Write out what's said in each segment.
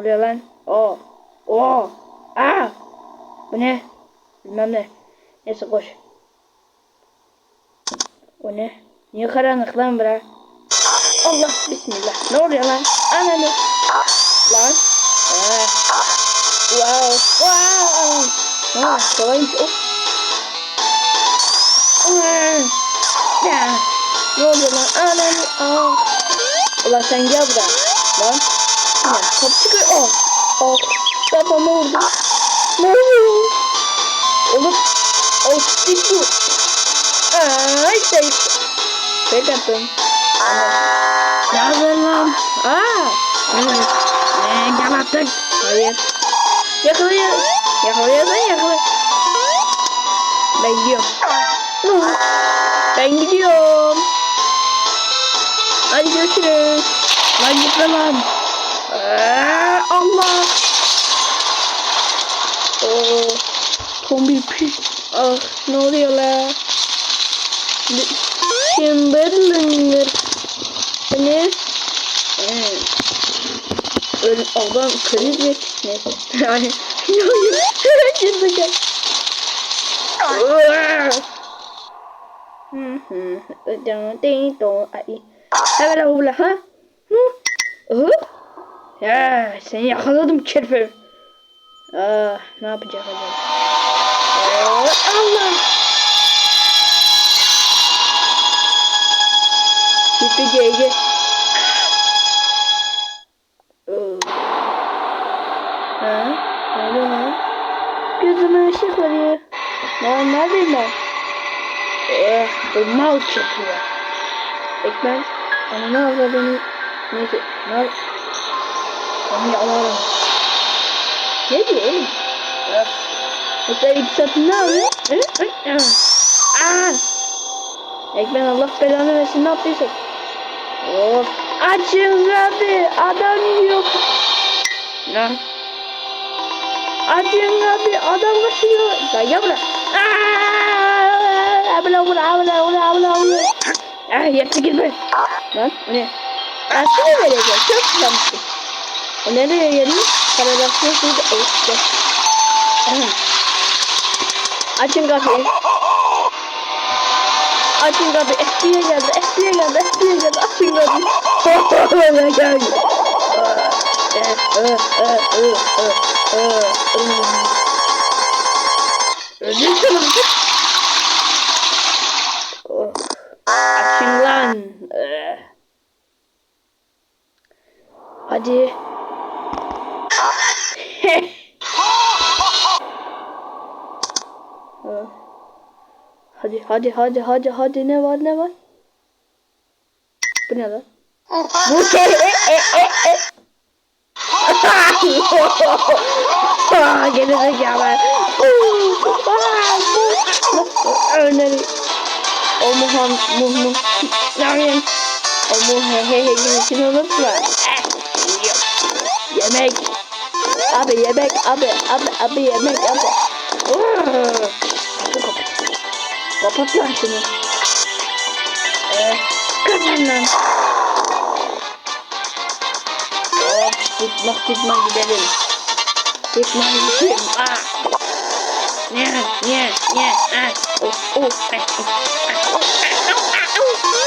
oluyor lan? Oo. Oo. Aa. Bu ne? Bilmem ne. Neyse koş. O ne? Niye karanlık lan bura? Allah bismillah. Ne oluyor lan? Ananı. Lan. Aa. Wow. Wow. Ne var? Kolaymış. Of. Aa. Ya. Ne oluyor lan? Ananı. Aa. Ulan sen gel buraya. Lan. Ya top çıkıyor. Oh. Oh. Kafama vurdu. Ne oluyor? Oğlum. Oh. Dik bu. Aa. İşte. Fake attım. Ne haber lan? Aa. Evet. Ee, gel artık. Hayır. Yakalıyor. Yakalıyorsan yakala. Ben gidiyorum. Ben gidiyorum. Hadi görüşürüz. Lan gitme lan. Aa, Allah. Oo. Kombi pis. Ah ne oluyor la? Şimberlinger. Ne? Hmm. Öyle adam kriz neyse. Yani ne oluyor? Şimdi gel. Hı hı. Ödem ding dong ay. Hemen abla ha? Hı? Hı? Ya seni yakaladım kirpi. Ah ne yapacak acaba? Aa, Allah. Gitti GG. Iı. Ha? Ne oluyor lan? Gözüme ışık varıyor. Lan neredeyim ben? Eh, bu mal çekiyor. Ekmen, ama ne beni? Neyse, ne yap? Yalarım. Ne diyor oğlum? Ya. Mesela iki saat ne yapıyor? Hı? Hı? Hı? Aa! Ekmen Allah belanı versin ne yaptıysak. Of. Açın abi, adam yok. Ne? Açın abi, adam kaçıyor. Lan gel buraya. Aa! Abla abla abla abla abla abla. Ah yetti gitme. Lan o ne? Aslında vereceğim. Çok güzelmişti. O nereye şurada. Evet. gel. Ah. Açın kapıyı. Açın kapıyı. FBI geldi. FBI geldi. FBI geldi. Açın kapıyı. Ne geldi? Öldürsün artık. Hadi hadi hadi hadi hadi ne var ne var? Bu ne lan? Bu şey e e e e. Aa, gene zekalı. Öneri. O muham muhmu. Yani. O muhe he he gibi unutma. Yemek. Abi yemek abi abi abi yemek abi. Aa, Kapı kapat. Kapat lan şunu. Ee, kapat lan. Hop, tutmak tutmak gidelim. Tutmak gidelim. Aa. Ne ne ne ah oh oh ah oh ah oh ah oh ah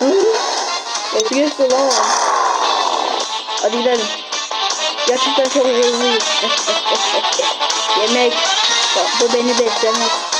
oh Nasıl geçti lan? Hadi gidelim. Gerçekten çok hızlıyız. Yemek. Bak, bu beni beslemez.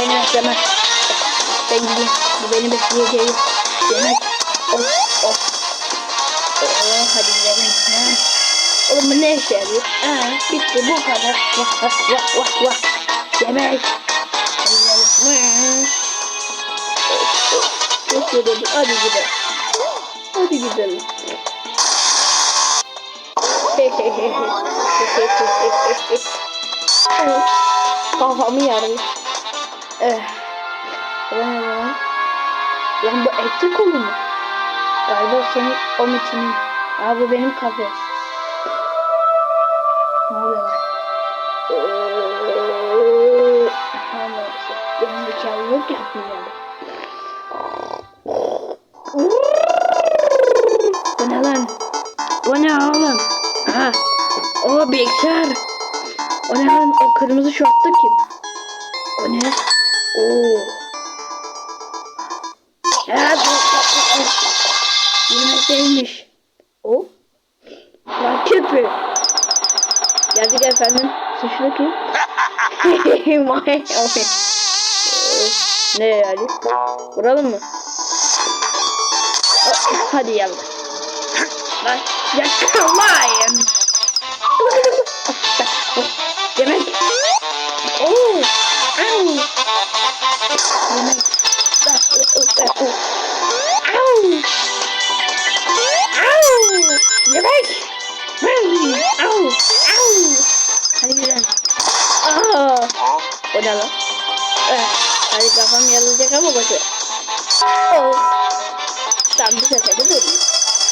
Beni beslemez. Ben gideyim. Bu beni besleyeceği. Yemek. Of of. Oh, hadi gidelim. Ha. Oğlum bu ne işe yarıyor? Ha, bitti bu kadar. Vah vah vah vah vah. Yemek. Hadi gidelim. Of, of. Çok yoruldum. Hadi gidelim. Hadi gidelim. Kafamı yarıyor. Eh. Lan lan. Lan bu ekti kolu mu? Galiba senin o metinin. Aa bu benim kafe. Ne oluyor lan? Ee, benim zekalı yok ya dünyada. Bu ne lan? Bu ne oğlum? Aha. O bilgisayar. O ne lan? O kırmızı şortlu kim? O ne? Oo. Ya dur, dur, dur. Yemek değilmiş. O? Lan köpü. Geldik efendim. Suçlu kim? Ne yani? Vuralım mı? Hadi yallah. Lan yakalayın. Yemek. Yemek. Au. Au. Yemek. Au. Hadi gidelim. Aa. O? Eh, hadi kafam yarılacak ama boş ver. Oh. De böyle.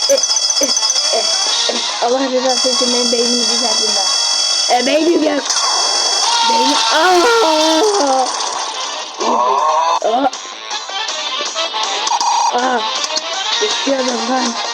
Eh, eh, eh, eh. Allah rızası için benim beynimi düzeltin daha. E, beynim yok. Beynim... Aa! Bye.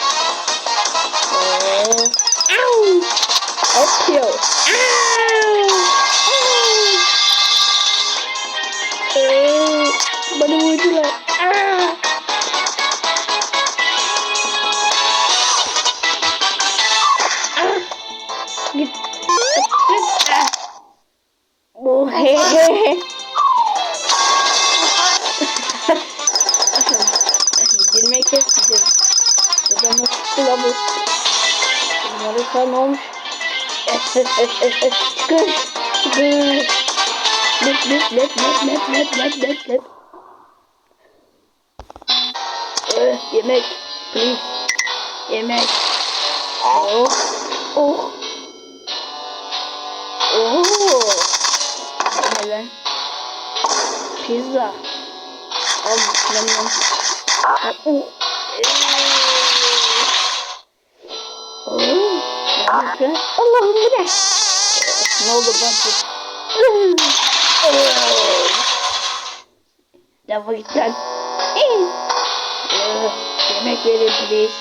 Falan olmuş. Çıkır. Çıkır. Let let let let let let let let let. Eh, yemek. Please. Yemek. Oh. Oh. Oh. Ne lan? Pizza. Al yum yum. Oh. Yapıyorsun? Allah'ım bu ne? Ne oldu ben bu? Defa git lan. Eh, Yemek verin please.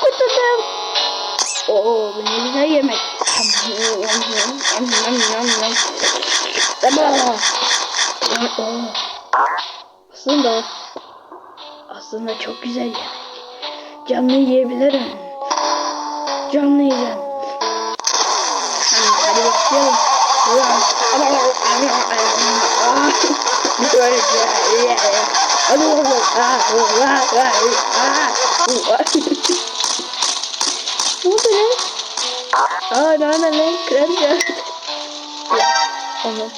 Kurtuldum. Oo bu ne güzel yemek. Tamam. Aslında aslında çok güzel yemek. Canlı yiyebilirim. Canlı yiyeceğim. Hadi başlayalım. Ne oldu lan? Aa ne haber lan? Krem geldi. Onu.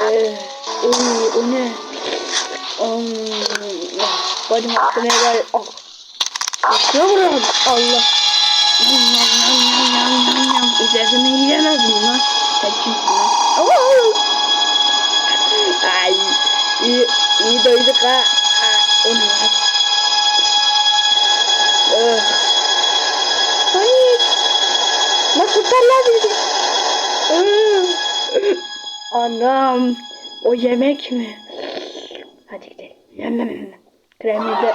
Ee, oy, o ne? Um, Bacım aklıma geldi. Oh. Ne vuramadım? Allah. İzlesine giremez mi lan? Kaçıyorsun lan. Ay. İyi, iyi doyduk ha. O ne lan? Hayır. Hani? Bak kurtarlar bizi. Anam. O yemek mi? Hadi gidelim. Kremi de...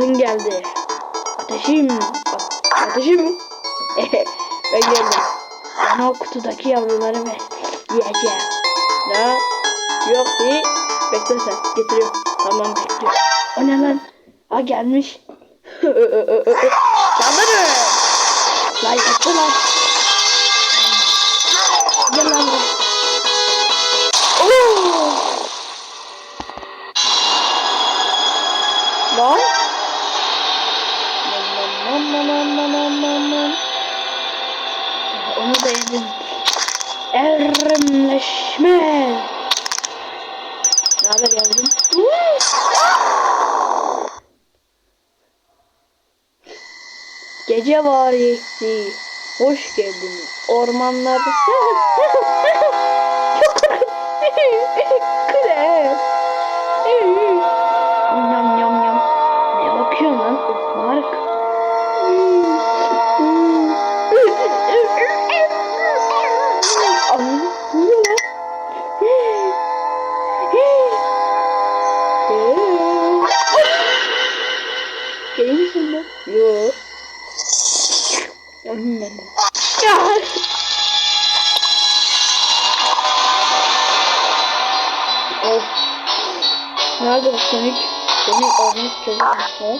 Psikopatın geldi. Ateşim. Ateşim. ben geldim. Bana o kutudaki yavruları ver. Yiyeceğim. Ne? Yok iyi. Bekle sen. Getiriyorum. Tamam bekliyorum. O ne lan? Ha gelmiş. Saldırın. Lan yaktı lan. Gel lan Yedim. Errimleşme. Ne haber yavrum? Gece varisi. Hoş geldiniz. Ormanlarda çok korkunç. Krem. Of. Nerede bu Sonic? Sonic sıçacak. Ha?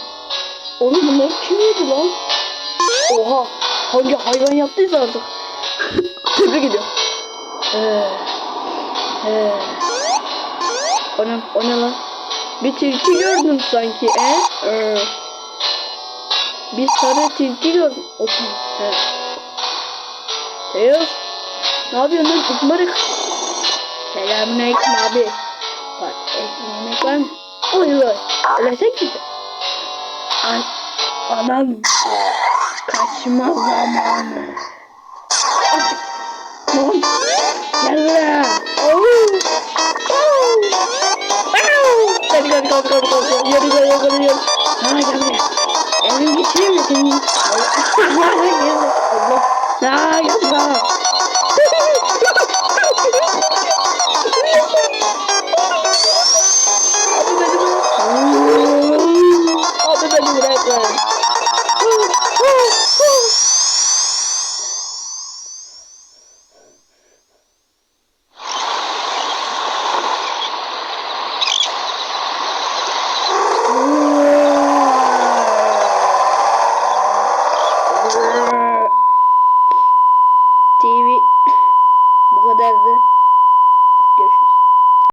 Oğlum bunları kim yedi lan? Oha. Hangi hayvan yaptıysa artık. Tebrik ediyorum. Ee, ee. O ne, o ne lan? Bir tilki gördüm sanki. E? Ee. Bir sarı tilki gördüm. O kim? He. Teyos. Ne yapıyorsun lan? Ikmarık. Selamünaleyküm abi. Bak ekmek var mı? Oy oy. Öylesek gibi. An anam. Kaçma zamanı. Ah. Lan. Gel buraya. Oh. Oh. Au! Hadi hadi hadi hadi hadi. Yürü yürü yürü yürü. Ha gel buraya. Evin geçirir mi senin? Allah. Ha gel buraya.